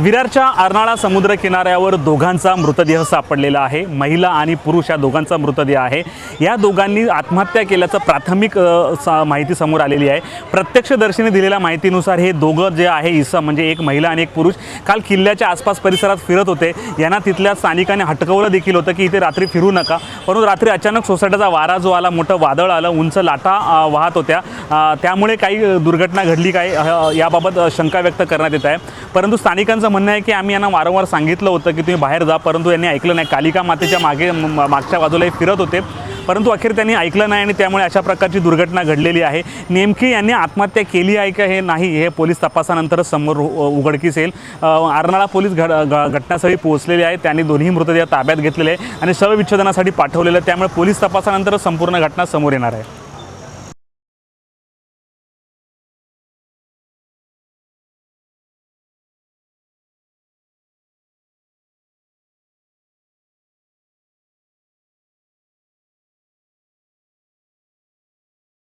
विरारच्या अर्नाळा समुद्र किनाऱ्यावर दोघांचा मृतदेह सापडलेला आहे. महिला आणि पुरुष या दोघांचा मृतदेह आहे. या दोघांनी आत्महत्या केल्याचं प्राथमिक सा- माहिती समोर आलेली आहे. प्रत्यक्षदर्शीने दिलेल्या माहितीनुसार हे दोघं जे आहे इसम म्हणजे एक महिला आणि एक पुरुष काल किल्ल्याच्या आसपास परिसरात फिरत होते. यांना तिथल्या स्थानिकांनी हटकवलं देखील होतं की इथे रात्री फिरू नका. परंतु रात्री अचानक सोसायटीचा वारा जो आला मोठं वादळ आलं उंच लाटा वाहत होत्या. त्यामुळे काही दुर्घटना घडली काय याबाबत शंका व्यक्त करण्यात येत आहे. परंतु स्थानिकांचं म्हणणं आहे की आम्ही यांना वारंवार सांगितलं होतं की तुम्ही बाहेर जा परंतु यांनी ऐकलं नाही. कालिका मातेच्या मागे म- म- मागच्या बाजूलाही फिरत होते. परंतु अखेर त्यांनी ऐकलं नाही आणि त्यामुळे अशा प्रकारची दुर्घटना घडलेली आहे. नेमकी यांनी आत्महत्या केली आहे का हे नाही हे पोलीस तपासानंतरच समोर उ- उघडकीस येईल. अर्नाळा पोलीस घड घ- घटनास्थळी पोहोचलेले आहे त्यांनी दोन्ही मृतदेह ताब्यात घेतलेले आहे आणि शवविच्छेदनासाठी पाठवलेलं त्यामुळे पोलीस तपासानंतरच संपूर्ण घटना समोर येणार आहे.